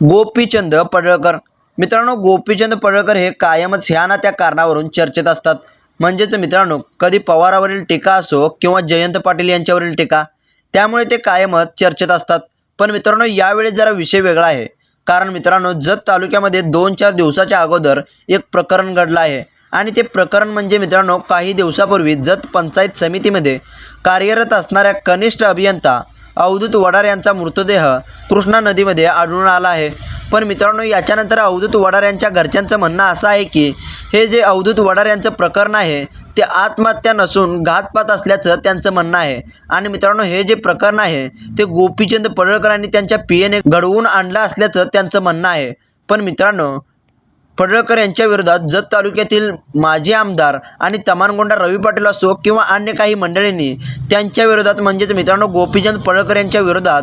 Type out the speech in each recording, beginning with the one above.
गोपीचंद पडळकर. मित्रांनो गोपीचंद पडळकर हे कायमच ह्या ना त्या कारणावरून चर्चेत असतात. म्हणजेच मित्रांनो कधी पवारावरील टीका असो किंवा जयंत पाटील यांच्यावरील टीका त्यामुळे ते कायमच चर्चेत असतात. पण मित्रांनो यावेळी जरा विषय वेगळा आहे. कारण मित्रांनो जत तालुक्यामध्ये दोन चार दिवसाच्या अगोदर एक प्रकरण घडलं आहे. आणि ते प्रकरण म्हणजे मित्रांनो काही दिवसापूर्वी जत पंचायत समितीमध्ये कार्यरत असणाऱ्या कनिष्ठ अभियंता अवधूत वडार यांचा मृतदेह कृष्णा नदीमध्ये आढळून आला आहे. पण मित्रांनो याच्यानंतर अवधूत वडार यांच्या घरच्यांचं म्हणणं असं आहे की हे जे अवधूत वडार यांचं प्रकरण आहे ते आत्महत्या नसून घातपात असल्याचं त्यांचं म्हणणं आहे. आणि मित्रांनो हे जे प्रकरण आहे ते गोपीचंद पडळकरांनी त्यांच्या पियेने घडवून आणलं असल्याचं त्यांचं म्हणणं आहे. पण मित्रांनो पडळकर यांच्या विरोधात जत तालुक्यातील माजी आमदार आणि तमानगोंडा रवी पाटील असो किंवा अन्य काही मंडळींनी त्यांच्या विरोधात म्हणजेच मित्रांनो गोपीचंद पडळकर यांच्या विरोधात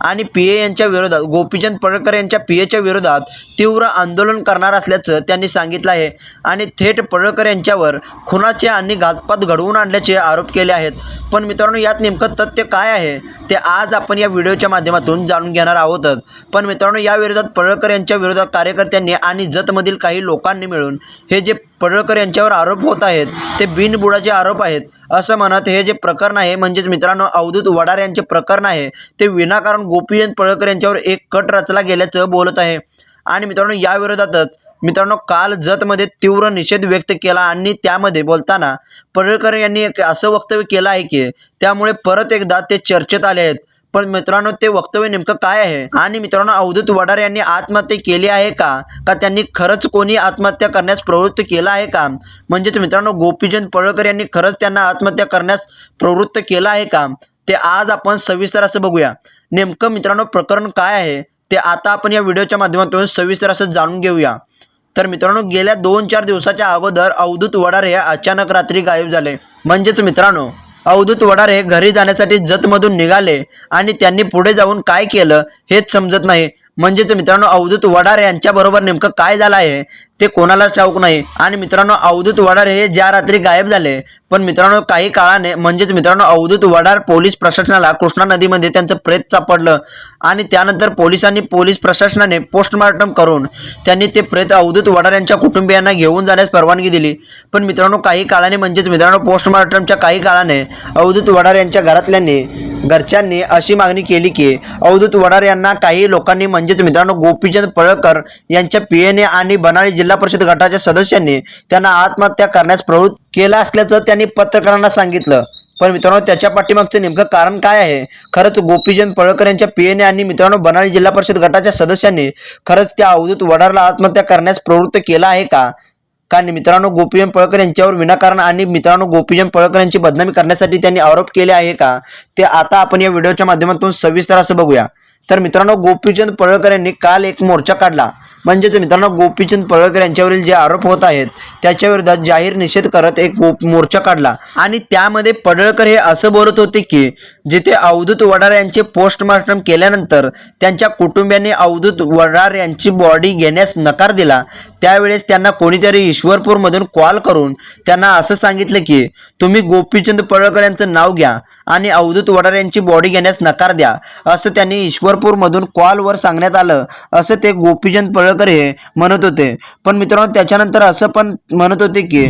आणि पी ए यांच्या विरोधात गोपीचंद पडळकर यांच्या पी एच्या विरोधात तीव्र आंदोलन करणार असल्याचं त्यांनी सांगितलं आहे. आणि थेट पडळकर यांच्यावर खुनाचे आणि घातपात घडवून आणल्याचे आरोप केले आहेत. पण मित्रांनो यात नेमकं तथ्य काय आहे ते आज आपण या व्हिडिओच्या माध्यमातून जाणून घेणार आहोतच पण मित्रांनो या विरोधात पडळकर यांच्या विरोधात कार्यकर्त्यांनी आणि जतमधील काही लोकांनी मिळून हे जे पडळकर यांच्यावर आरोप होत आहेत ते बिनबुडाचे आरोप आहेत. असं म्हणत हे जे प्रकरण आहे म्हणजेच मित्रांनो अवधूत वडार यांचे प्रकरण आहे ते विनाकारण गोपीचंद पळकर यांच्यावर एक कट रचला गेल्याचं बोलत आहे. आणि मित्रांनो या विरोधातच मित्रांनो काल जतमध्ये तीव्र निषेध व्यक्त केला आणि त्यामध्ये बोलताना पडळकर यांनी एक असं वक्तव्य केलं आहे की त्यामुळे परत एकदा ते चर्चेत आले आहेत. पण मित्रांनो ते वक्तव्य नेमकं काय आहे? आणि मित्रांनो अवधूत वडार यांनी आत्महत्या केली आहे का? का त्यांनी खरंच कोणी आत्महत्या करण्यास प्रवृत्त केलं आहे का? म्हणजेच मित्रांनो गोपीचंद पळकर यांनी खरंच त्यांना आत्महत्या करण्यास प्रवृत्त केलं आहे का? ते आज आपण सविस्तर असं बघूया. नेमकं मित्रांनो प्रकरण काय आहे? ते आता आपण या व्हिडिओच्या माध्यमातून सविस्तर असं जाणून घेऊया. तर मित्रांनो गेल्या दोन चार दिवसाच्या अगोदर अवधूत वडार हे अचानक रात्री गायब झाले. म्हणजेच मित्रांनो अवधूत वडार हे घरी जाण्यासाठी जतमधून निघाले आणि त्यांनी पुढे जाऊन काय केलं हेच समजत नाही. म्हणजेच मित्रांनो अवधूत वडार यांच्याबरोबर नेमकं काय झालं आहे ते कोणालाच ठाऊक नाही. आणि मित्रांनो अवधूत वडार हे ज्या रात्री गायब झाले पण मित्रांनो काही काळाने म्हणजेच मित्रांनो अवधूत वडार पोलीस प्रशासनाला कृष्णा नदीमध्ये त्यांचं प्रेत सापडलं. आणि त्यानंतर पोलिसांनी पोलीस प्रशासनाने पोस्टमार्टम करून त्यांनी ते प्रेत अवधूत वडार यांच्या कुटुंबियांना घेऊन जाण्यास परवानगी दिली. पण मित्रांनो काही काळाने म्हणजेच मित्रांनो पोस्टमार्टमच्या काही काळाने अवधूत वडार यांच्या घरातल्यांनी घरच्यांनी अशी मागणी केली की अवधूत वडार यांना काही लोकांनी म्हणजेच मित्रांनो गोपीचंद पळकर यांच्या पीएनए आणि बनाळी जिल्हा परिषद गटाच्या सदस्यांनी त्यांना आत्महत्या करण्यास प्रवृत्त केला असल्याचं त्यांनी पत्रकारांना सांगितलं. पण मित्रांनो त्याच्या पाठीमागचं नेमकं कारण काय आहे? खरंच गोपीचंद पळकर यांच्या पीएनए आणि मित्रांनो बनाळी जिल्हा परिषद गटाच्या सदस्यांनी खरंच त्या अवधूत वडारला आत्महत्या करण्यास प्रवृत्त केला आहे का? कारण मित्रांनो गोपीचंद पळकर यांच्यावर विनाकारण आणि मित्रांनो गोपीचंद पळकर यांची बदनामी करण्यासाठी त्यांनी आरोप केले आहे का? ते आता आपण या व्हिडिओच्या माध्यमातून सविस्तर असं बघूया. तर मित्रांनो गोपीचंद पळकर यांनी काल एक मोर्चा काढला. म्हणजेच मित्रांनो गोपीचंद पळकर यांच्यावरील जे आरोप होत आहेत त्याच्या विरोधात जाहीर निषेध करत एक मोर्चा काढला. आणि त्यामध्ये पडळकर हे असं बोलत होते की जिथे अवधूत वडार यांचे पोस्टमार्टम केल्यानंतर त्यांच्या कुटुंबियांनी अवधूत वडार यांची बॉडी घेण्यास नकार दिला त्यावेळेस त्यांना कोणीतरी ईश्वरपूरमधून कॉल करून त्यांना असं सांगितलं की तुम्ही गोपीचंद पडळकर यांचं नाव घ्या आणि अवधूत वडार यांची बॉडी घेण्यास नकार द्या असं त्यांनी ईश्वरपूरमधून कॉलवर सांगण्यात आलं असं ते गोपीचंद पडळकर हे म्हणत होते. पण मित्रांनो त्याच्यानंतर असं पण म्हणत होते की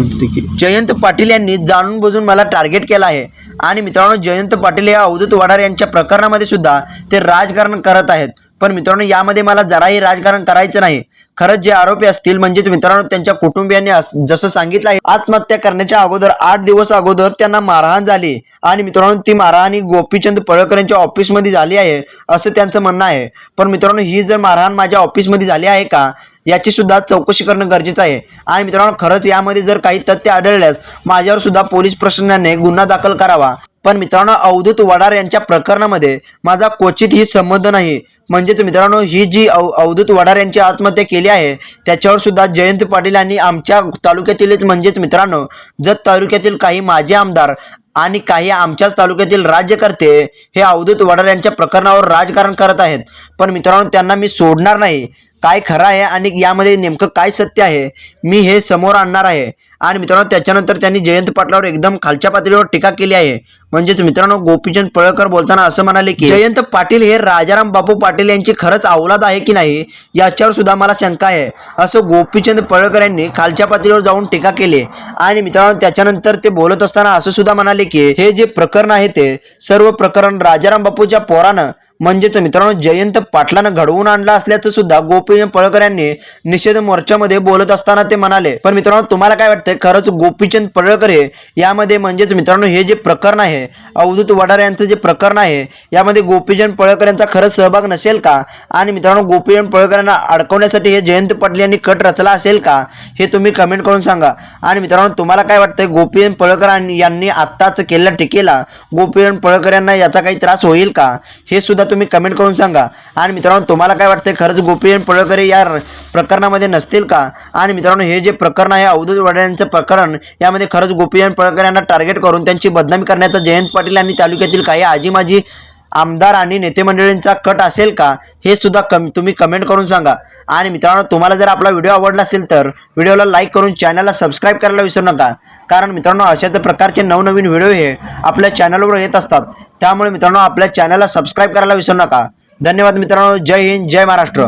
जयंत पाटील यांनी जाणून बुजून मला टार्गेट केलं आहे. आणि मित्रांनो जयंत पाटील हे अवधूत वडार यांच्या प्रकरणामध्ये सुद्धा ते राजकारण करत आहेत. पण मित्रांनो यामध्ये मला जराही राजकारण करायचं नाही. खरंच जे आरोपी असतील म्हणजेच मित्रांनो त्यांच्या कुटुंबियांनी अस- जसं सांगितलं आहे आत्महत्या करण्याच्या अगोदर आठ दिवस अगोदर त्यांना मारहाण झाली. आणि मित्रांनो ती मारहाण ही गोपीचंद पळकर यांच्या ऑफिसमध्ये झाली आहे असं त्यांचं म्हणणं आहे. पण मित्रांनो ही जर मारहाण माझ्या ऑफिसमध्ये झाली आहे का याची सुद्धा चौकशी करणं गरजेचं आहे. आणि मित्रांनो खरंच यामध्ये जर काही तथ्य आढळल्यास माझ्यावर सुद्धा पोलीस प्रशासनाने गुन्हा दाखल करावा. पण मित्रांनो अवधूत वडार यांच्या प्रकरणामध्ये माझा क्वचित ही संबंध नाही. म्हणजेच मित्रांनो ही जी अव अवधूत वडार यांची आत्महत्या केली आहे त्याच्यावर सुद्धा जयंत पाटील आणि आमच्या तालुक्यातीलच म्हणजेच मित्रांनो जत तालुक्यातील काही माजी आमदार आणि काही आमच्याच तालुक्यातील राज्यकर्ते हे अवधूत वडार यांच्या प्रकरणावर राजकारण करत आहेत. पण मित्रांनो त्यांना मी सोडणार नाही. काय खरं आहे आणि यामध्ये नेमकं काय सत्य आहे मी हे समोर आणणार आहे. आणि मित्रांनो त्याच्यानंतर त्यांनी जयंत पाटलावर एकदम खालच्या पातळीवर टीका केली आहे. म्हणजेच मित्रांनो गोपीचंद पळकर बोलताना असं म्हणाले की जयंत पाटील हे राजाराम बापू पाटील यांची खरंच औलाद आहे की नाही याच्यावर सुद्धा मला शंका आहे. असं गोपीचंद पळकर यांनी खालच्या पातळीवर जाऊन टीका केली. आणि मित्रांनो त्याच्यानंतर ते बोलत असताना असं सुद्धा म्हणाले की हे जे प्रकरण आहे ते सर्व प्रकरण राजाराम बापूच्या पोरानं म्हणजेच मित्रांनो जयंत पाटलानं घडवून आणलं असल्याचं सुद्धा गोपीचंद पळकर यांनी निषेध मोर्चामध्ये बोलत असताना ते म्हणाले. पण मित्रांनो तुम्हाला काय वाटतं? ते खरंच गोपीचंद पडळकर हे. यामध्ये म्हणजेच मित्रांनो हे जे प्रकरण आहे अवधूत वडार यांचं जे प्रकरण आहे यामध्ये गोपीचंद पळकर यांचा खरंच सहभाग नसेल का? आणि मित्रांनो गोपीचंद पळकर यांना अडकवण्यासाठी हे जयंत पाटील यांनी कट रचला असेल का? हे तुम्ही कमेंट करून सांगा. आणि मित्रांनो तुम्हाला काय वाटतंय गोपीचंद पळकर आणि- यांनी आत्ताच केलेल्या टीकेला गोपीचंद पळकर यांना याचा काही त्रास होईल का? हे सुद्धा तुम्ही कमेंट करून सांगा. आणि मित्रांनो तुम्हाला काय वाटतंय खरंच गोपीचंद पळकर या प्रकरणामध्ये नसतील का? आणि मित्रांनो हे जे प्रकरण आहे अवधूत वडिलांचं प्रकरण यामध्ये खरंच गोपीचंद पळकर यांना टार्गेट करून त्यांची बदनामी करण्याचा जयंत पाटील यांनी तालुक्यातील काही आजीमाजी आमदार आणि नेते मंडळींचा कट असेल का हे सुद्धा कम तुम्ही कमेंट करून सांगा. आणि मित्रांनो तुम्हाला जर आपला व्हिडिओ आवडला असेल तर व्हिडिओला लाईक करून चॅनलला सबस्क्राईब करायला विसरू नका. कारण मित्रांनो अशाच प्रकारचे नवनवीन व्हिडिओ हे आपल्या चॅनलवर येत असतात. त्यामुळे मित्रांनो आपल्या चॅनलला सबस्क्राईब करायला विसरू नका. धन्यवाद मित्रांनो. जय हिंद जय महाराष्ट्र.